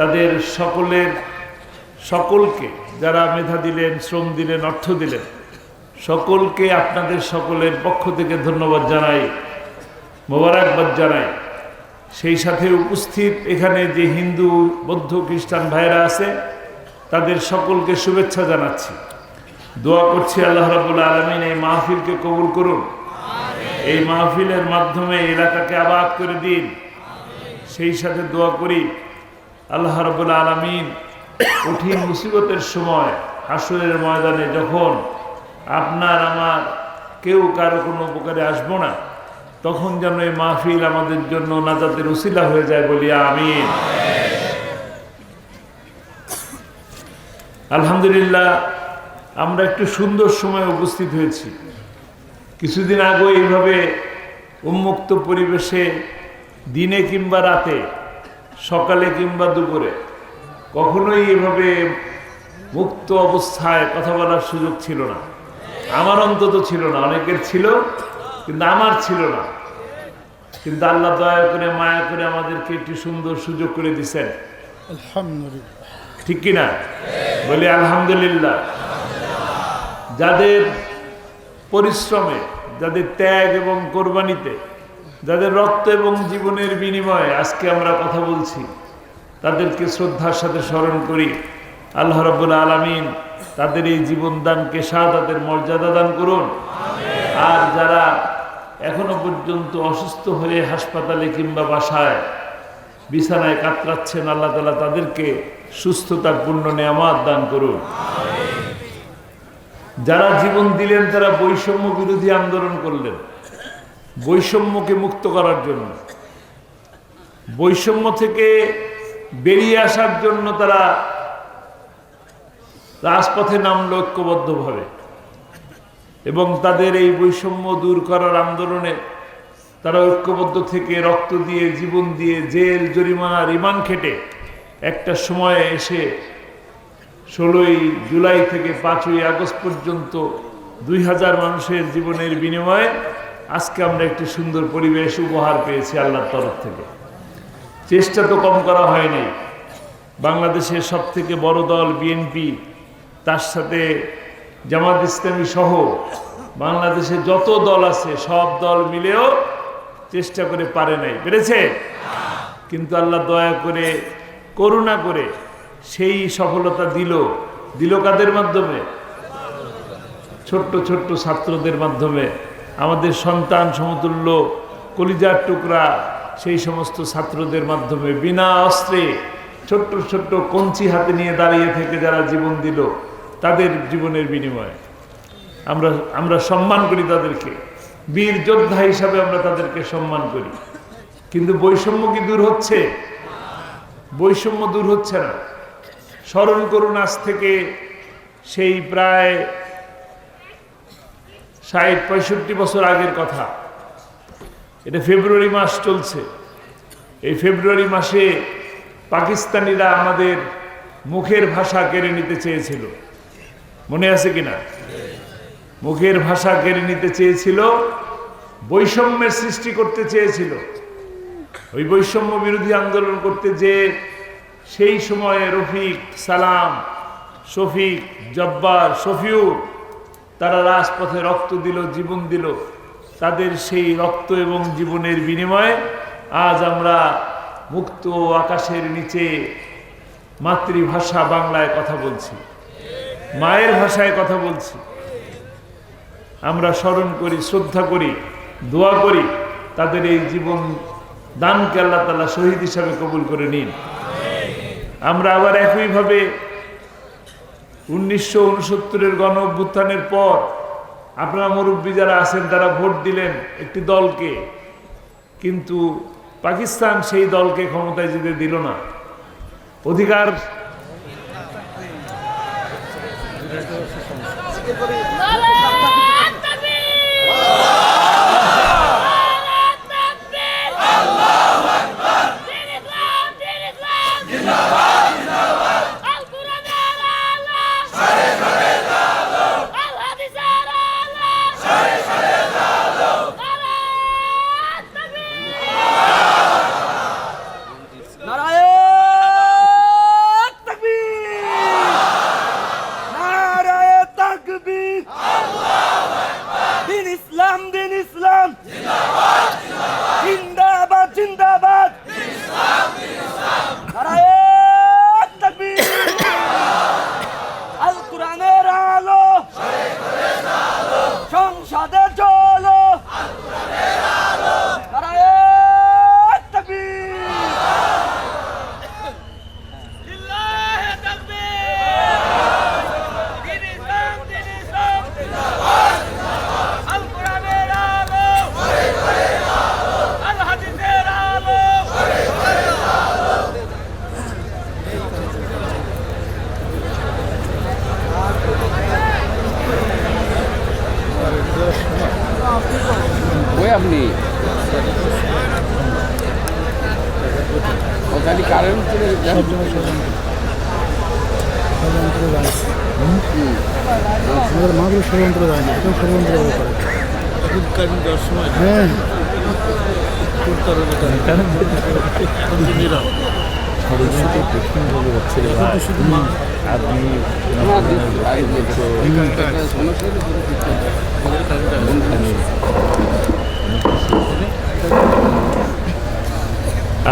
তাদের সকলের, সকলকে যারা মেধা দিলেন, শ্রম দিলেন, অর্থ দিলেন, সকলকে আপনাদের সকলের পক্ষ থেকে ধন্যবাদ জানাই, মোবারকবাদ জানাই। সেই সাথে উপস্থিত এখানে যে হিন্দু, বৌদ্ধ, খ্রিস্টান ভাইরা আছে, তাদের সকলকে শুভেচ্ছা জানাচ্ছি। দোয়া করছি আল্লাহ রাবুল আলমিন এই মাহফিলকে কবুল করুন। এই মাহফিলের মাধ্যমে এলাকাকে আবাদ করে দিন। সেই সাথে দোয়া করি আল্লাহ রাবুল আলমিন কঠিন মুসিবতের সময়, হাসরের ময়দানে যখন আপনার আমার কেউ কারও কোনো উপকারে আসব না, তখন যেন এই মাহফিল আমাদের জন্য নাজাতের উসিলা হয়ে যায় বলিয়া আমি আলহামদুলিল্লাহ, আমরা একটু সুন্দর সময় উপস্থিত হয়েছি। কিছুদিন আগে এইভাবে উন্মুক্ত পরিবেশে দিনে কিংবা রাতে সকালে কিংবা দুপুরে কখনোই এভাবে মুক্ত অবস্থায় কথা বলার সুযোগ ছিল না। আমার অন্তত ছিল না অনেকের ছিল কিন্তু আমার ছিল না। কিন্তু আল্লাহ দয়া করে মায়া করে আমাদেরকে একটি সুন্দর সুযোগ করে দিচ্ছেন ঠিক কিনা? বলি আলহামদুলিল্লাহ। যাদের পরিশ্রমে যাদের ত্যাগ এবং কোরবানিতে যাদের রক্ত এবং জীবনের বিনিময়ে আজকে আমরা কথা বলছি তাদেরকে শ্রদ্ধার সাথে স্মরণ করি। আল্লাহ রব্বুল আলমিন তাদের এই জীবন দানকে শাহাদাতের মর্যাদা দান করুন। আর যারা এখনও পর্যন্ত অসুস্থ হয়ে হাসপাতালে কিংবা বাসায় বিছানায় কাতরাচ্ছেন আল্লাহ তালা তাদেরকে সুস্থতার পূর্ণ নেয়ামাত দান করুন। যারা জীবন দিলেন তারা বৈষম্য বিরোধী আন্দোলন করলেন। বৈষম্যকে মুক্ত করার জন্য। বৈষম্য থেকে বেরিয়ে আসার জন্য তারা রাজপথে নামলো ঐক্যবদ্ধভাবে। এবং তাদের এই বৈষম্য দূর করার আন্দোলনে তারা ঐক্যবদ্ধ থেকে রক্ত দিয়ে, জীবন দিয়ে, জেল জরিমানা রিমান্ড খেটে একটা সময়ে এসে ষোলোই জুলাই থেকে পাঁচই আগস্ট পর্যন্ত দুই হাজার মানুষের জীবনের বিনিময়ে আজকে আমরা একটি সুন্দর পরিবেশ উপহার পেয়েছি আল্লাহর তরফ থেকে। চেষ্টা তো কম করা হয়নি। বাংলাদেশের সব থেকে বড় দল বিএনপি তার সাথে জামাত ইসলামী সহ বাংলাদেশে যত দল আছে, সব দল মিলেও চেষ্টা করে পারে নাই। পেরেছে? কিন্তু আল্লাহ দয়া করে, করুণা করে সেই সফলতা দিল। দিল কাদের মাধ্যমে? ছোট্ট ছোট্ট ছাত্রদের মাধ্যমে। আমাদের সন্তান সমতুল্য, কলিজার টুকরা, সেই সমস্ত ছাত্রদের মাধ্যমে বিনা অস্ত্রে ছোট্ট ছোট্ট কঞ্চি হাতে নিয়ে দাঁড়িয়ে থেকে যারা জীবন দিল, তাদের জীবনের বিনিময়ে। আমরা আমরা সম্মান করি তাদেরকে। বীর যোদ্ধা হিসাবে আমরা তাদেরকে সম্মান করি। কিন্তু বৈষম্য কি দূর হচ্ছে? বৈষম্য দূর হচ্ছে না। স্মরণ করুন আজ থেকে সেই প্রায় ষাট, পঁয়ষট্টি বছর আগের কথা। এটা ফেব্রুয়ারি মাস চলছে। এই ফেব্রুয়ারি মাসে পাকিস্তানিরা আমাদের মুখের ভাষা কেড়ে নিতে চেয়েছিল। মনে আছে কিনা? মুখের ভাষা কেড়ে নিতে চেয়েছিল, বৈষম্যের সৃষ্টি করতে চেয়েছিল। ওই বৈষম্য বিরোধী আন্দোলন করতে যে সেই সময়ে রফিক সালাম, শফিক, জব্বার, শফিউর তারা রাজপথে রক্ত দিল, জীবন দিল। তাদের সেই রক্ত এবং জীবনের বিনিময়ে আজ আমরা মুক্ত আকাশের নিচে মাতৃভাষা বাংলায় কথা বলছি। মায়ের ভাষায় কথা বলছি। আমরা স্মরণ করি, শ্রদ্ধা করি, দোয়া করি, তাদের এই জীবন দানকে আল্লাহ তালা শহীদ হিসাবে কবুল করে নিন। আমরা আবার একইভাবে উনিশশো উনসত্তরের গণ অভ্যুত্থানের পর আপনারা মুরব্বী যারা আছেন, তারা ভোট দিলেন একটি দলকে। কিন্তু পাকিস্তান সেই দলকে ক্ষমতায় যেতে দিল না। অধিকার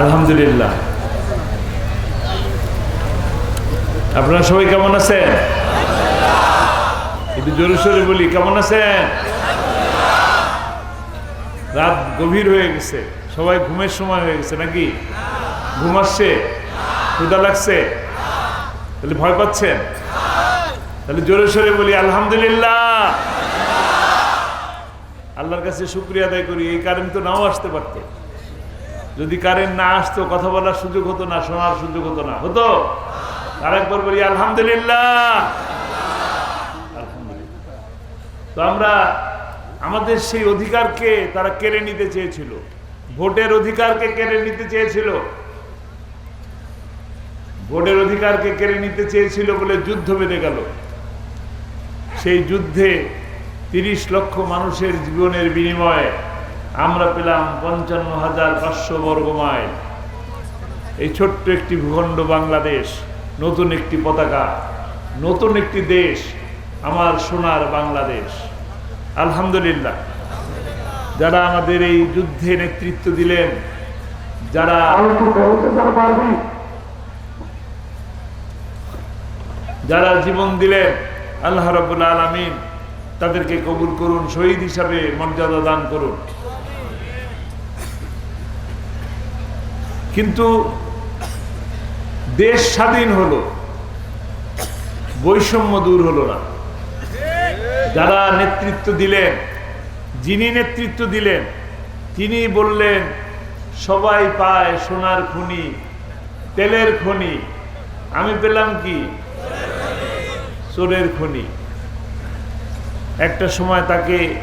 আলহামদুলিল্লাহ। আপনারা সবাই কেমন আছেন? একটু জোরে সোরে বলি, কেমন আছেন? রাত গভীর হয়ে গেছে। সবাই ঘুমের সময় হয়ে গেছে নাকি? ঘুম আসছে? ক্ষুদা লাগছে? তাহলে ভয় পাচ্ছেন? তাহলে জোরে সোরে বলি, আলহামদুলিল্লাহ। আল্লাহর কাছে শুক্রিয়া আদায় করি, এই কারেন্ট তো নাও আসতে পারতো। যদি কারেন্ট না আসতো, কথা বলার সুযোগ হতো না, শোনার সুযোগ হতো না, হতো? আরেকবার বলি, আলহামদুলিল্লাহ। আলহামদুলিল্লাহ। তো আমরা, আমাদের সেই অধিকারকে তারা কেড়ে নিতে চেয়েছিল। ভোটের অধিকারকে কেড়ে নিতে চেয়েছিল। ভোটের অধিকারকে কেড়ে নিতে চেয়েছিল বলে যুদ্ধ বেঁধে গেল। সেই যুদ্ধে তিরিশ লক্ষ মানুষের জীবনের বিনিময়ে আমরা পেলাম পঞ্চান্ন হাজার পাঁচশো বর্গ মাইল। এই ছোট্ট একটি ভূখণ্ড বাংলাদেশ, নতুন একটি পতাকা, নতুন একটি দেশ, আমার সোনার বাংলাদেশ। আলহামদুলিল্লাহ। যারা আমাদের এই যুদ্ধে নেতৃত্ব দিলেন, যারা যারা জীবন দিলেন, আল্লাহ রবুল আলমিন তাদেরকে কবুল করুন, শহীদ হিসাবে মর্যাদা দান করুন। কিন্তু দেশ স্বাধীন হলো, বৈষম্য দূর হলো না। যারা নেতৃত্ব দিলেন, যিনি নেতৃত্ব দিলেন, তিনি বললেন, সবাই পায় সোনার খনি, তেলের খনি। আমি পেলাম কি? চোরের খনি। একটা সময় তাকে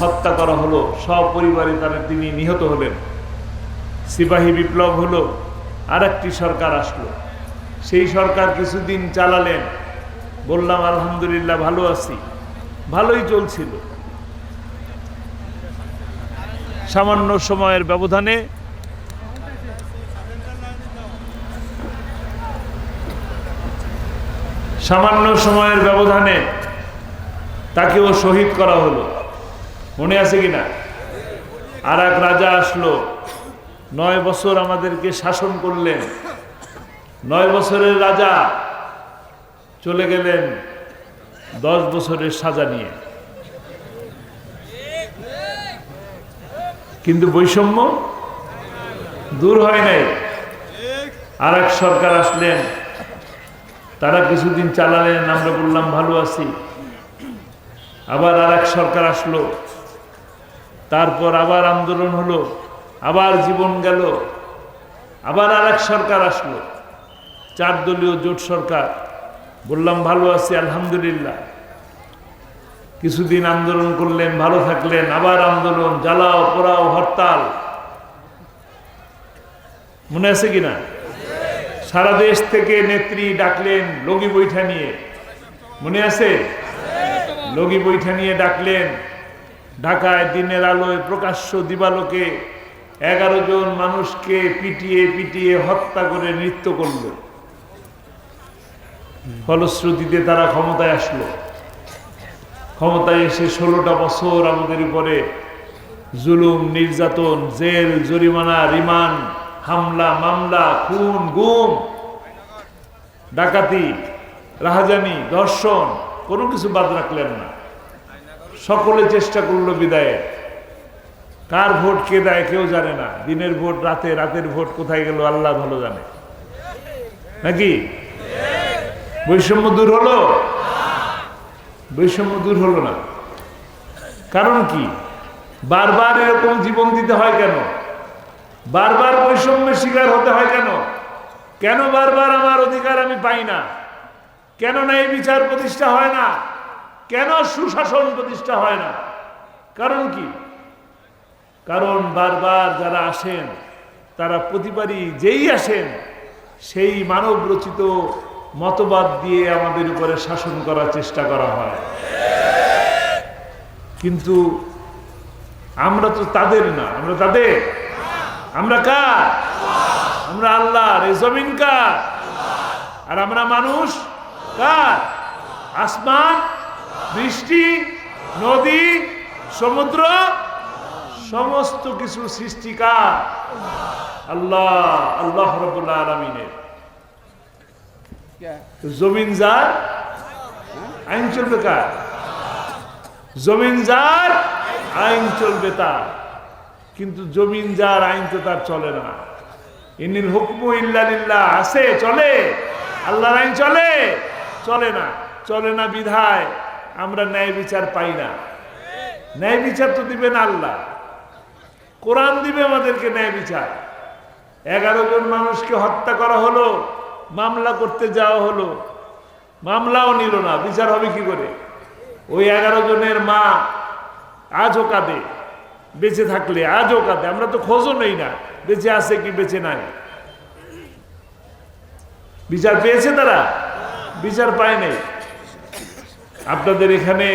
হত্যা করা হলো। সপরিবারে তারা তিনি নিহত হলেন। সিপাহী বিপ্লব হলো। আর একটি সরকার আসলো। সেই সরকার কিছুদিন চালালেন। বললাম, আলহামদুলিল্লাহ, ভালো আছি। ভালোই চলছিল। সামান্য সময়ের ব্যবধানে সামান্য সময়ের ব্যবধানে তাকেও শহীদ করা হলো। মনে আছে কিনা? আর এক রাজা আসলো। নয় বছর আমাদেরকে শাসন করলেন। নয় বছরের রাজা চলে গেলেন দশ বছরের সাজা নিয়ে। কিন্তু বৈষম্য দূর হয় নাই। আর এক সরকার আসলেন। তারা কিছুদিন চালালেন আমরা বললাম, ভালো আছি। আবার আর সরকার আসলো। তারপর আবার আন্দোলন হলো, আবার জীবন গেল, আবার আর সরকার আসলো। চার দলীয় জোট সরকার। বললাম, ভালো আছি, আলহামদুলিল্লাহ। কিছুদিন আন্দোলন করলেন, ভালো থাকলেন, আবার আন্দোলন, জ্বালাও, পোড়াও, হরতাল। মনে আছে কিনা? সারা দেশ থেকে নেত্রী ডাকলেন, লগি বৈঠা নিয়ে। মনে আছে? লগি বৈঠা নিয়ে ডাকলেন। ঢাকায় দিনের আলোয় প্রকাশ্য দিবালোকে এগারো জন মানুষকে পিটিয়ে পিটিয়ে হত্যা করে নৃত্য করল। ফলশ্রুতিতে তারা ক্ষমতায় আসলো। ক্ষমতায় এসে ষোলোটা বছর আমাদের উপরে জুলুম, নির্যাতন, জেল, জরিমানা, রিমান্ড হামলা, মামলা, খুন, গুম, ডাকাতি রাহাজানি ধর্ষণ, কোনো কিছু বাদ রাখলেন না। সকলে চেষ্টা করল বিদায়ে। কার ভোট কে দেয় কেউ জানে না। দিনের ভোট, রাতে, রাতের ভোট কোথায় গেল আল্লাহ ভালো জানে। নাকি? বৈষম্য দূর হলো? বৈষম্য দূর হলো না। কারণ কি? বারবার এরকম জীবন দিতে হয় কেন? বারবার বৈষম্যের শিকার হতে হয় কেন? কেন বারবার আমার অধিকার আমি পাই না? কেন না এই বিচার প্রতিষ্ঠা হয় না? কেন সুশাসন প্রতিষ্ঠা হয় না? কারণ কি? কারণ বারবার যারা আসেন, তারা প্রতিবারই যেই আসেন, সেই মানব রচিত মতবাদ দিয়ে আমাদের উপরে শাসন করার চেষ্টা করা হয়। কিন্তু আমরা তো তাদের না, আমরা তাদের। আমরা কার? আমরা আল্লাহর। এই জমিন কার? আর আমরা মানুষ কার? আসমান, বৃষ্টি, নদী, সমুদ্র, সমস্ত কিছু সৃষ্টি কার? আল্লাহ আল্লাহ রবুল্লাহ আলমিনের। জমিন যার, আইন চলবে কার? জমিন যার, আইন চলবে তার। কিন্তু জমিন যার আইন তো তার চলে না। ইনিল হুকমু ইল্লালিল্লাহ আছে, চলে। আল্লাহর আইন চলে? চলে না। চলে না বিধায় আমরা ন্যায় বিচার পাই না। ন্যায় বিচার তো দিবেন আল্লাহ। কোরআন দিবে আমাদেরকে ন্যায় বিচার। এগারো জন মানুষকে হত্যা করা হলো, মামলা করতে যাওয়া হলো। মামলাও নিল না, বিচার হবে কি করে? ওই এগারো জনের মা আজও কাঁদে। বেঁচে থাকলে আজও কাঁদে, আমরা তো খোঁজও নেই না, বেঁচে আছে কি বেঁচে নাই? বিচার পেয়েছে তারা? বিচার পায় নাই। আপনাদের এখানে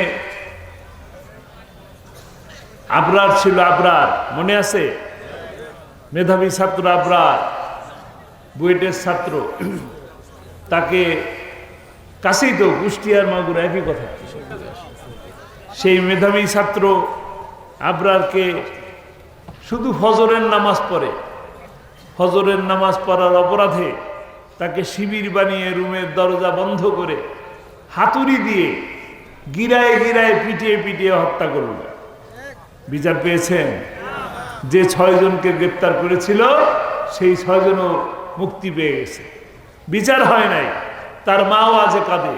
আবরার ছিল আবরার, মনে আছে? মেধাবী ছাত্র আবরার, বুয়েটের ছাত্র। তাকে কাছেই তো কুষ্টিয়ার মাগুর, একই কথা। সেই মেধাবী ছাত্র আবরারকে শুধু ফজরের নামাজ পড়ে। ফজরের নামাজ পড়ার অপরাধে তাকে শিবির বানিয়ে রুমের দরজা বন্ধ করে হাতুড়ি দিয়ে গিরায় গিরায় পিটিয়ে পিটিয়ে হত্যা করল। বিচার পেয়েছেন? যে ছয়জনকে গ্রেপ্তার করেছিল, সেই ছয়জনও মুক্তি পেয়ে গেছে। বিচার হয় নাই, তার মাও আছে কাঁদে।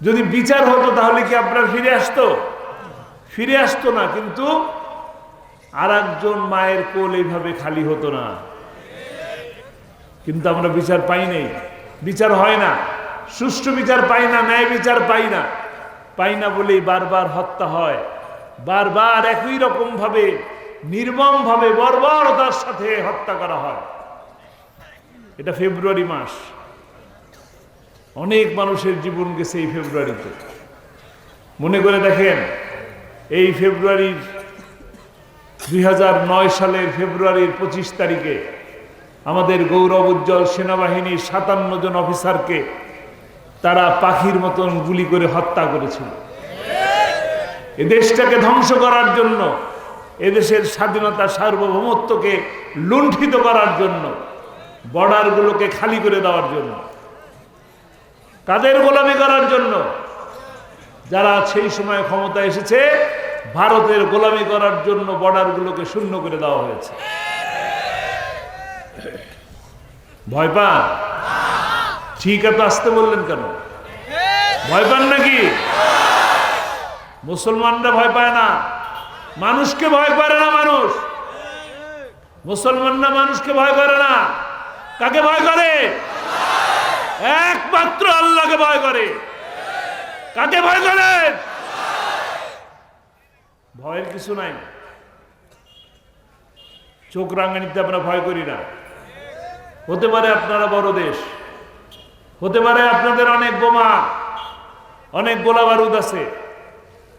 যদি বিচার হতো তাহলে কি আপনার ফিরে আসতো? ফিরে আসতো না, কিন্তু আর একজন মায়ের কোল এইভাবে খালি হতো না। কিন্তু আমরা বিচার পাই নাই। বিচার হয় না। সুষ্ঠু বিচার পাই না, ন্যায় বিচার পাই না। পাই না বলেই বারবার হত্যা হয়। বারবার একই রকম ভাবে নির্মম ভাবে বর্বরতার সাথে হত্যা করা হয়। এটা ফেব্রুয়ারি মাস। অনেক মানুষের জীবন গেছে এই ফেব্রুয়ারিতে। মনে করে দেখেন এই ফেব্রুয়ারির দুই হাজার নয় সালের ফেব্রুয়ারির পঁচিশ তারিখে আমাদের গৌরব উজ্জ্বল সেনাবাহিনীর সাতান্ন জন অফিসারকে তারা পাখির মতন গুলি করে হত্যা করেছিল। এ দেশটাকে ধ্বংস করার জন্য এদেশের স্বাধীনতা সার্বভৌমত্বকে লুণ্ঠিত করার জন্য, বর্ডারগুলোকে খালি করে দেওয়ার জন্য, কাদের গোলামি করার জন্য যারা সেই সময় ক্ষমতা এসেছে, ভারতের গোলামি করার জন্য বর্ডারগুলোকে শূন্য করে দেওয়া হয়েছে। ভয় পান? ঠিক এত আসতে বললেন কেন? ভয় পান নাকি? মুসলমানরা ভয় পায় না। মানুষকে ভয় করে না মানুষ। মুসলমানরা মানুষকে ভয় করে না। কাকে ভয় করে? একমাত্র আল্লাহকে ভয় করে। কাকে ভয় করে ভয়ের কিছু নাই। চোখ রাঙানিতে আমরা ভয় করি না। হতে পারে আপনারা বড় দেশ। হতে পারে আপনাদের অনেক বোমা, অনেক গোলা বারুদ আছে।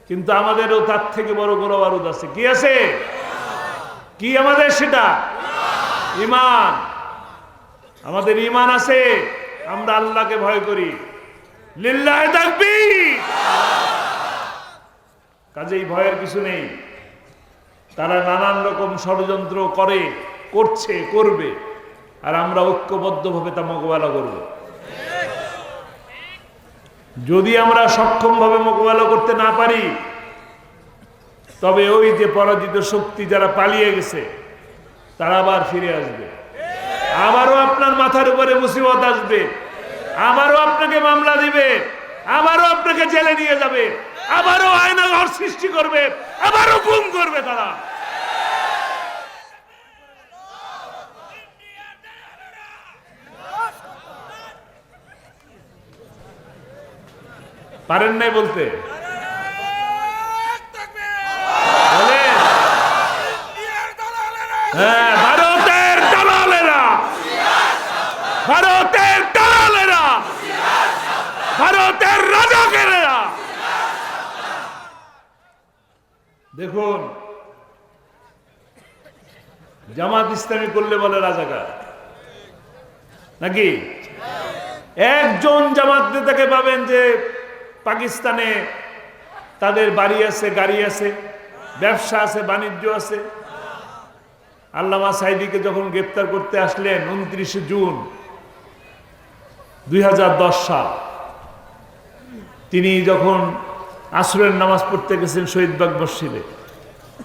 কিন্তু আমাদেরও তার থেকে বড় গোলা বারুদ আছে। কি আছে? কি আমাদের সেটা? ইমান। আমাদের ইমান আছে, আমরা আল্লাহকে ভয় করি। লিল্লাহে তাকবীর। কাজেই ভয়ের কিছু নেই। তারা নানান রকম ষড়যন্ত্র করে, করছে, করবে, আর আমরা ঐক্যবদ্ধভাবে তা মোকাবেলা করব। যদি আমরা সক্ষমভাবে মোকাবেলা করতে না পারি, তবে ওই যে পরাজিত শক্তি যারা পালিয়ে গেছে, তারা আবার ফিরে আসবে। আবারও আপনার মাথার উপরে মুসিবত আসবে। আবারও আপনাকে মামলা দিবে। আবারও আপনাকে জেলে নিয়ে যাবে। আবারও আয়না ঘর সৃষ্টি করবে। আবারও গুম করবে তারা। পারেন নাই বলতে? হ্যাঁ ভারতের দালালেরা। ভারতের দালালেরা ভারতের রাজাকেরা দেখুন, জামাত ইসলামী করলে বলে রাজাকার। নাকি? একজন জামাত নেতাকে পাবেন যে পাকিস্তানে তাদের বাড়ি আছে, গাড়ি আছে, ব্যবসা আছে, বাণিজ্য আছে। আল্লামা সাইদিকে যখন গ্রেপ্তার করতে আসলেন উনত্রিশে জুন দুই হাজার দশ সাল, তিনি যখন আসরের নামাজ পড়তে গেছেন শহীদবাগ মসজিদে।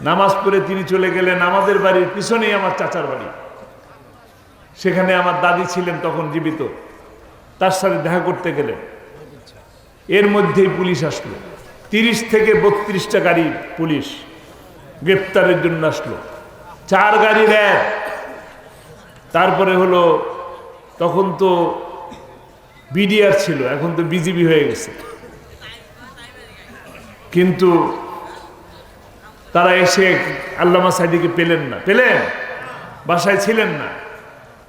নামাজ পড়ে তিনি চলে গেলেন আমাদের বাড়ির পিছনেই আমার চাচার বাড়ি। সেখানে আমার দাদি ছিলেন তখন জীবিত। তার সাথে দেখা করতে গেলেন। এর মধ্যেই পুলিশ আসলো। তিরিশ থেকে বত্রিশটা গাড়ি পুলিশ গ্রেপ্তারের জন্য আসলো। চার গাড়ি র্যাব তারপরে হলো, তখন তো বিডিআর ছিল, এখন তো বিজিবি হয়ে গেছে। কিন্তু তারা এসে আল্লামা সাইদিকে পেলেন না। পেলেন? বাসায় ছিলেন না।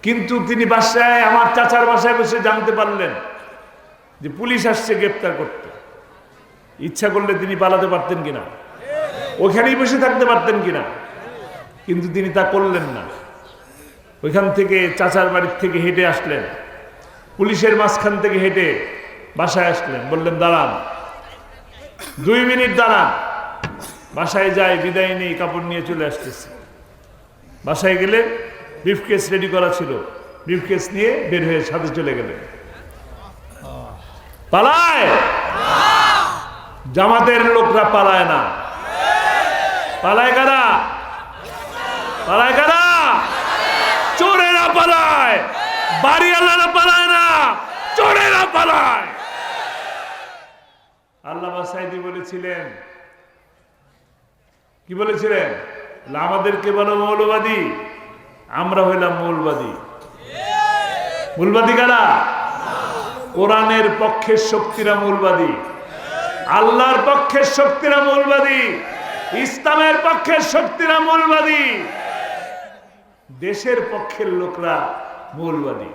কিন্তু তিনি বাসায়, আমার চাচার বাসায় বসে জানতে পারলেন যে পুলিশ আসছে গ্রেপ্তার করতে। ইচ্ছা করলে তিনি পালাতে পারতেন কিনা। ওখানেই বসে থাকতে পারতেন কিনা। কিন্তু তিনি তা করলেন না। ওইখান থেকে চাচার বাড়ির থেকে হেঁটে আসলেন। পুলিশের মাঝখান থেকে হেঁটে বাসায় আসলেন। বললেন, দাঁড়ান। দুই মিনিট দাঁড়ান। বাসায় যায় বিদায় নেই, কাপড় নিয়ে চলে আসতেছে। বাসায় গেলে ব্রিফকেস রেডি করা ছিল। ব্রিফকেস নিয়ে বের হয়ে সাথে চলে গেলেন। পালায়? জামাতের লোকরা পালায় না। পালায় কারা? পালায় কারা? চোরেরা পালায়। বাড়িওয়ালারা পালায় না। চোরেরা পালায়। আল্লাহ সাইদি বলেছিলেন। কি বলেছিলেন? আমাদেরকে বলো মৌলবাদী, আমরা হইলাম মৌলবাদী। মূলবাদী কারা? কোরআনের পক্ষের শক্তিরা মূলবাদী। আল্লাহর পক্ষের শক্তিরা মূলবাদী। ইসলামের পক্ষের শক্তিরা মূলবাদী। দেশের পক্ষের লোকরা মূলবাদী।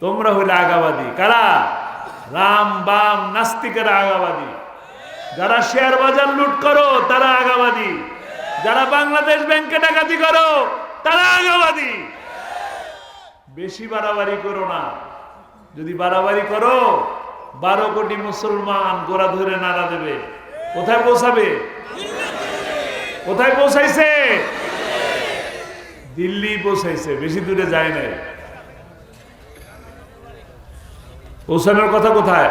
তোমরা হইলে আগাবাদী। কারা? রাম বাম নাস্তিকেরা আগাবাদী। যারা শেয়ার বাজার লুট করো, তারা আগাবাদী। যারা বাংলাদেশ ব্যাংকে ডাকাতি করো, তারা আগাবাদী। বেশি বাড়াবাড়ি করো না। যদি বাড়াবাড়ি করো, বারো কোটি মুসলমান গোড়া ধরে নাড়া দেবে। কোথায় পৌঁছাবে? কোথায় পৌঁছাইছে? দিল্লি পৌঁছাইছে, বেশি দূরে যায় নাই। পৌঁছানোর কথা কোথায়?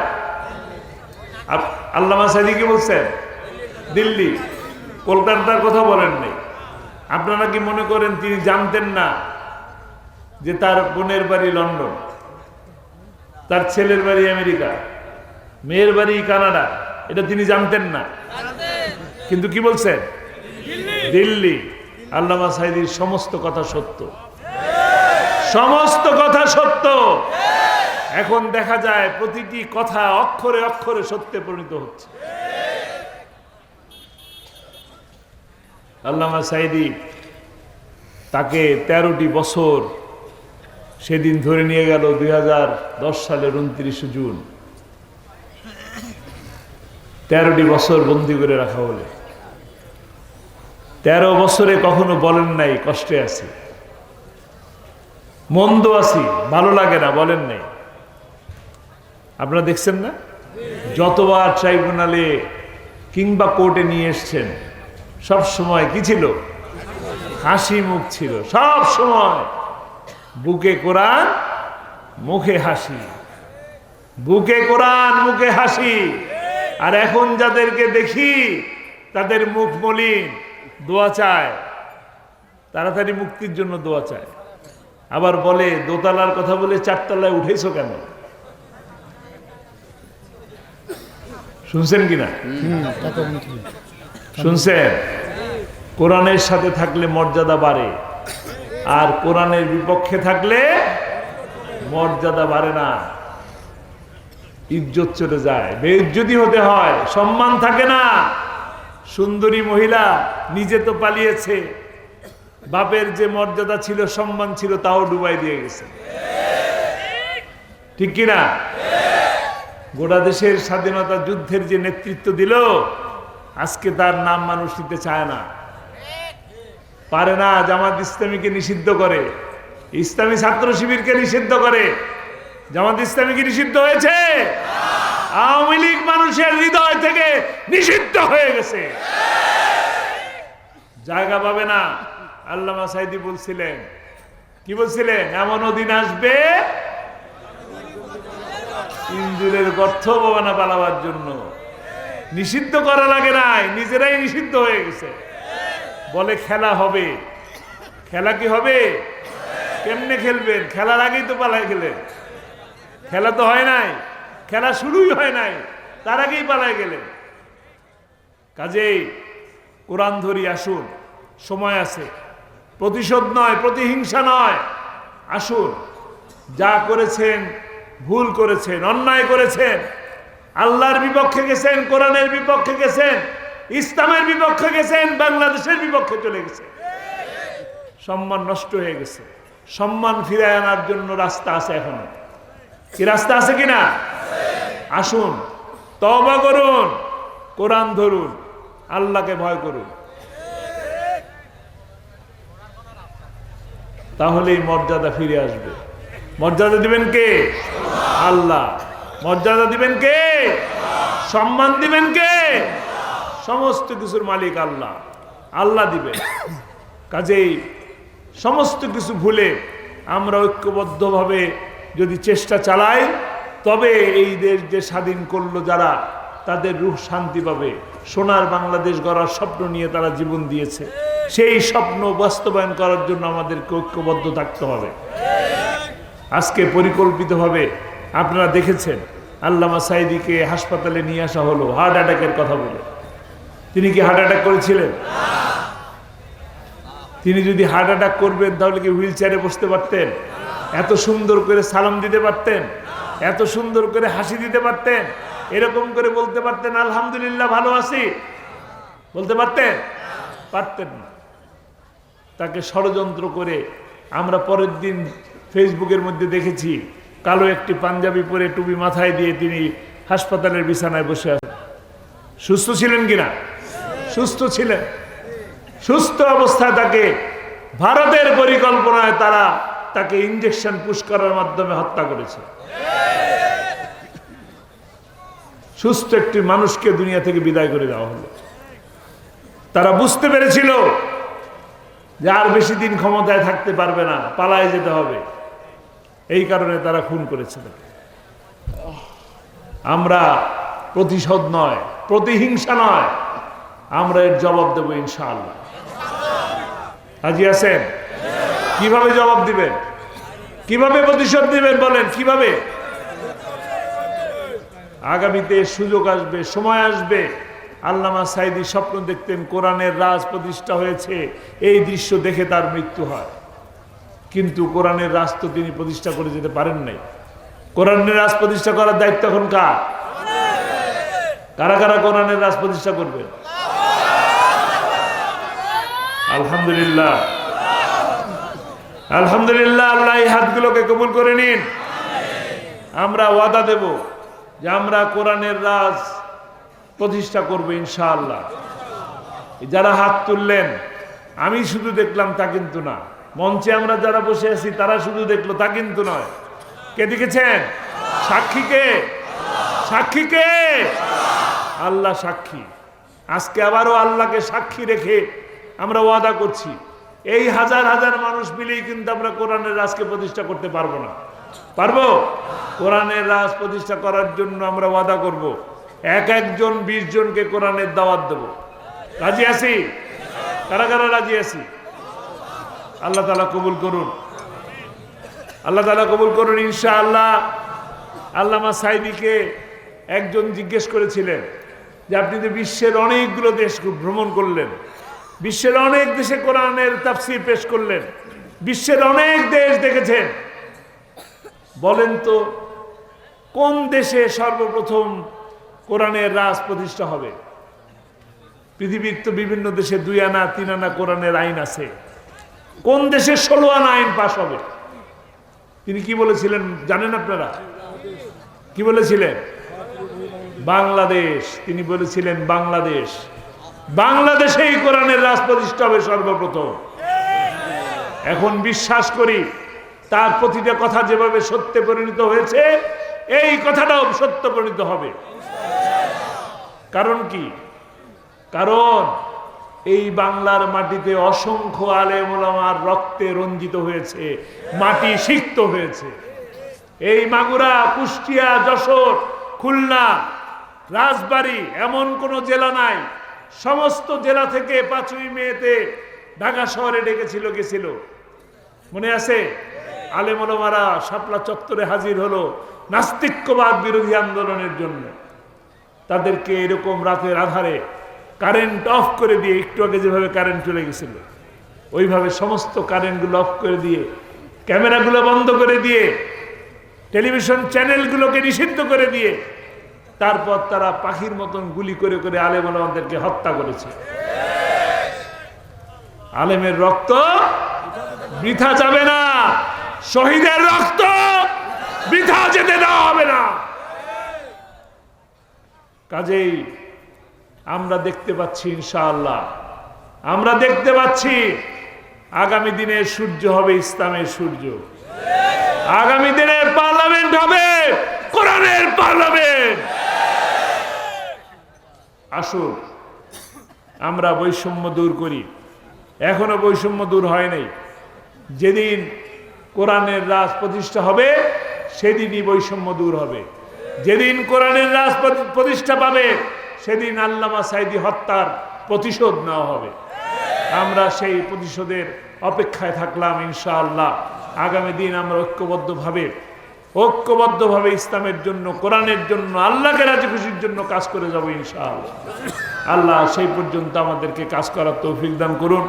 আল্লামা সাদি কি বলছেন? দিল্লি। কলকাতার কথা বলেন নাই। আপনারা কি মনে করেন তিনি জানতেন না যে তার বোনের বাড়ি লন্ডন? তার ছেলের বাড়ি আমেরিকা। মেয়ের বাড়ি কানাডা। এটা তিনি জানতেন না। কিন্তু কি বলছেন? দিল্লি। আল্লামা সাইদির সমস্ত কথা সত্য। সমস্ত কথা সত্য। এখন দেখা যায় প্রতিটি কথা অক্ষরে অক্ষরে সত্যে পরিণত হচ্ছে। আল্লামা সাইদি তাকে তেরোটি বছর সেদিন ধরে নিয়ে গেল দুই হাজার দশ সালের উনত্রিশে জুন। তেরোটি বছর বন্দি করে রাখা হলে। তেরো বছরে কখনো বলেন নাই, কষ্টে আছি। মন্দ আছি, ভালো লাগে না, বলেন নাই। আপনারা দেখছেন না? যতবার ট্রাইব্যুনালে কিংবা কোর্টে নিয়ে এসছেন, সব সময় কি ছিল? হাসি মুখ ছিল। সব সময় বুকে কোরআন, মুখে হাসি। বুকে কোরআন, মুখে হাসি। আর এখন যাদেরকে দেখি, তাদের মুখ মলিন, দোয়া চায়। তাড়াতাড়ি মুক্তির জন্য দোয়া চায়। আবার বলে, দোতলার কথা বলে চারতলায় উঠেছো কেন? শুনছেন কিনা? শুনছেন? কোরআনের সাথে থাকলে মর্যাদা বাড়ে, আর কোরআনের বিপক্ষে থাকলে মর্যাদা বাড়ে না। ইজ্জত চলে যায়, বেইজ্জতি হতে হয়, সম্মান থাকে না। সুন্দরী মহিলা নিজে তো পালিয়েছে, বাপের যে মর্যাদা ছিল, সম্মান ছিল, তাও ডুবাই দিয়ে গেছে। ঠিক কিনা? গোটা দেশের স্বাধীনতা যুদ্ধের যে নেতৃত্ব দিল, আজকে তার নাম মানুষ নিতে চায় না। পারে না জামাত ইসলামীকে নিষিদ্ধ করে। ইসলামী ছাত্র শিবিরকে নিষিদ্ধ করে। জামাত ইসলামী কি নিষিদ্ধ হয়েছে? আওয়ামী লীগ মানুষের হৃদয় থেকে নিষিদ্ধ হয়ে গেছে। জায়গা পাবে না। আল্লামা সাইদি বলছিলেন, কি বলছিলেন? এমনও দিন আসবে ইন্দুরের গর্থ পাবে না পালাবার জন্য। নিষিদ্ধ করা লাগে নাই, নিজেরাই নিষিদ্ধ হয়ে গেছে। বলে খেলা হবে। খেলা কি হবে? কেমনে খেলবেন? খেলার আগেই তো পালায় গেলেন। খেলা তো হয় নাই। খেলা শুরুই হয় নাই। তার আগেই পালায় গেলেন। কাজেই কোরআন ধরি আসুন। সময় আছে। প্রতিশোধ নয়, প্রতিহিংসা নয়। আসুন। যা করেছেন ভুল করেছেন, অন্যায় করেছেন। আল্লাহর বিপক্ষে গেছেন, কোরআনের বিপক্ষে গেছেন, ইসলামের বিপক্ষে গেছেন, বাংলাদেশের বিপক্ষে চলে গেছে। সম্মান নষ্ট হয়ে গেছে। সম্মান ফিরে আনার জন্য রাস্তা আছে এখন। কি রাস্তা আছে কিনা? আসুন তবা করুন, কোরআন ধরুন, আল্লাহকে ভয় করুন। তাহলেই মর্যাদা ফিরে আসবে। মর্যাদা দিবেন কে? আল্লাহ। মর্যাদা দিবেন কে? সম্মান দিবেন কে? সমস্ত কিছুর মালিক আল্লাহ। আল্লাহ দিবেন কাজেই সমস্ত কিছু ভুলে আমরা ঐক্যবদ্ধভাবে যদি চেষ্টা চালাই, তবে এই দেশ যে স্বাধীন করল যারা, তাদের রূহ শান্তি পাবে। সোনার বাংলাদেশ গড়ার স্বপ্ন নিয়ে তারা জীবন দিয়েছে। সেই স্বপ্ন বাস্তবায়ন করার জন্য আমাদেরকে ঐক্যবদ্ধ থাকতে হবে। আজকে পরিকল্পিতভাবে আপনারা দেখেছেন, আল্লামা সাইদিকে হাসপাতালে নিয়ে আসা হলো হার্ট অ্যাটাকের কথা বলে। তিনি কি হার্ট অ্যাটাক করেছিলেন? তিনি যদি হার্ট অ্যাটাক করবেন, তাহলে কি হুইল চেয়ারে বসতে পারতেন? এত সুন্দর করে সালাম দিতে পারতেন? এত সুন্দর করে হাসি দিতে পারতেন? এরকম করে বলতে পারতেন, আলহামদুলিল্লাহ, ভালো আছি। বলতে পারতেন? পারতেন না। তাকে ষড়যন্ত্র করে আমরা পরের দিন ফেসবুকের মধ্যে দেখেছি, কালো একটি পাঞ্জাবি পরে টুপি মাথায় দিয়ে তিনি হাসপাতালের বিছানায় বসে আছেন। সুস্থ ছিলেন কিনা? সুস্থ ছিলেন। সুস্থ অবস্থায় তাকে ভারতের পরিকল্পনায় তারা তাকে ইঞ্জেকশন পুশ করার মাধ্যমে হত্যা করেছে। সুস্থ একটি মানুষকে দুনিয়া থেকে বিদায় করে দেওয়া হলো। তারা বুঝতে পেরেছিল যে আর বেশি দিন ক্ষমতায় থাকতে পারবে না, পালায় যেতে হবে। এই কারণে তারা খুন করেছে। আমরা প্রতিশোধ নয়, প্রতিহিংসা নয়, আমরা এর জবাব দেবো ইনশাআল্লাহ। হাজি আছেন কীভাবে জবাব দিবেন? কীভাবে প্রতিশোধ দিবেন বলেন, কীভাবে? আগামীতে সুযোগ আসবে, সময় আসবে। আল্লামা সাইদি স্বপ্ন দেখতেন কোরআনের রাজ প্রতিষ্ঠা হয়েছে, এই দৃশ্য দেখে তার মৃত্যু হয়। কিন্তু কোরআনের তো তিনি প্রতিষ্ঠা করে যেতে পারেন নাই। কোরআনের রাজ প্রতিষ্ঠা করার দায়িত্ব এখন কার? কারা কারা কোরআনের রাজ প্রতিষ্ঠা করবে আলহামদুলিল্লাহ। আলহামদুলিল্লাহ, আল্লাহ এই হাতগুলোকে কবুল করে নিন। আমরা ওয়াদা দেব যে আমরা কোরআনের রাজ প্রতিষ্ঠা করব ইনশাআল্লাহ। যারা হাত তুললেন, আমি শুধু দেখলাম তা কিন্তু না। মঞ্চে আমরা যারা বসে আছি, তারা শুধু দেখল, তা কিন্তু নয়। কে দেখেছেন? সাক্ষী কে? সাক্ষী কে? আল্লাহ সাক্ষী। আজকে আবারও আল্লাহকে সাক্ষী রেখে আমরা ওয়াদা করছি। এই হাজার হাজার মানুষ মিলেই কিন্তু আমরা কোরআনের রাজকে প্রতিষ্ঠা করতে পারব না। পারব? কোরআনের রাজ প্রতিষ্ঠা করার জন্য আমরা ওয়াদা করব। এক একজন, বিশ জনকে কোরআনের দাওয়াত দেব। রাজি আছি? কারা কারা রাজি আছি? আল্লাহ তালা কবুল করুন। আল্লাহ তালা কবুল করুন ইনশা আল্লাহ আল্লামা সাইদিকে একজন জিজ্ঞেস করেছিলেন যে, আপনি তো বিশ্বের অনেকগুলো দেশ ভ্রমণ করলেন। বিশ্বের অনেক দেশে কোরআনের তাফসির পেশ করলেন। বিশ্বের অনেক দেশ দেখেছেন। বলেন তো, কোন দেশে সর্বপ্রথম কোরআনের রাজ প্রতিষ্ঠা হবে? পৃথিবীর তো বিভিন্ন দেশে দুই আনা, তিন আনা কোরআনের আইন আছে। কোন দেশে ষোলো আনা আইন পাশ হবে? তিনি কি বলেছিলেন জানেন আপনারা? কি বলেছিলেন? বাংলাদেশ। তিনি বলেছিলেন বাংলাদেশ। বাংলাদেশেই কোরআনের রাজ প্রতিষ্ঠা হবে সর্বপ্রথম। এখন বিশ্বাস করি, তার প্রতিটা কথা যেভাবে সত্যে পরিণত হয়েছে, এই কথাটাও সত্য পরিণত হবে। কারণ কি? কারণ এই বাংলার মাটিতে অসংখ্য আলেম ওলামার রক্তে রঞ্জিত হয়েছে, মাটি সিক্ত হয়েছে। এই মাগুরা, কুষ্টিয়া, যশোর, খুলনা, রাজবাড়ী এমন কোনো জেলা নাই। সমস্ত জেলা থেকে পাঁচই মেয়েতে ঢাকা শহরে ডেকেছিল, গেছিল। মনে আছে? আলেমলমারা শাপলা চত্বরে হাজির হলো নাস্তিক্যবাদ বিরোধী আন্দোলনের জন্য। তাদেরকে এরকম রাতের আধারে কারেন্ট অফ করে দিয়ে একটু আগে যেভাবে কারেন্ট চলে গেছিল, ওইভাবে সমস্ত কারেন্টগুলো অফ করে দিয়ে ক্যামেরাগুলো বন্ধ করে দিয়ে টেলিভিশন চ্যানেলগুলোকে নিষিদ্ধ করে দিয়ে, তারপর তারা পাখির মতন গুলি করে করে আলেম আমাদেরকে হত্যা করেছে। আলেমের রক্ত বৃথা যাবে না, শহীদের রক্ত বৃথা যেতে দেওয়া হবে না। কাজেই আমরা দেখতে পাচ্ছি ইনশাআল্লাহ। আমরা দেখতে পাচ্ছি আগামী দিনে সূর্য হবে, ইসলামের সূর্য। আগামী দিনের পার্লামেন্ট হবে, কোরআনের পার্লামেন্ট। আসুন, আমরা বৈষম্য দূর করি। এখনও বৈষম্য দূর হয় নাই। যেদিন কোরআনের রাজ প্রতিষ্ঠা হবে, সেদিনই বৈষম্য দূর হবে। যেদিন কোরআনের রাজ প্রতি- প্রতিষ্ঠা পাবে সেদিন আল্লামা সাইদি হত্যার প্রতিশোধ নেওয়া হবে। আমরা সেই প্রতিশোধের অপেক্ষায় থাকলাম ইনশাআল্লাহ। আগামী দিন আমরা ঐক্যবদ্ধভাবে ঐক্যবদ্ধভাবে ইসলামের জন্য, কোরআনের জন্য, আল্লাহকে রাজি খুশির জন্য কাজ করে যাব ইনশাআল্লাহ। আল্লাহ সেই পর্যন্ত আমাদেরকে কাজ করার তৌফিক দান করুন।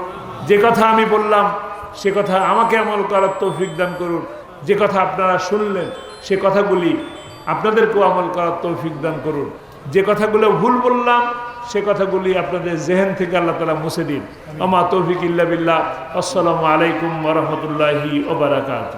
যে কথা আমি বললাম, সে কথা আমাকে আমল করার তৌফিক দান করুন। যে কথা আপনারা শুনলেন, সে কথাগুলি আপনাদেরকেও আমল করার তৌফিক দান করুন। যে কথাগুলো ভুল বললাম, সে কথাগুলি আপনাদের জেহেন থেকে আল্লাহ তালা মুছে দিন। আমা তৌফিক ইল্লা বিল্লাহ। আসসালামু আলাইকুম ওরহমতুল্লাহি ওবরাকাত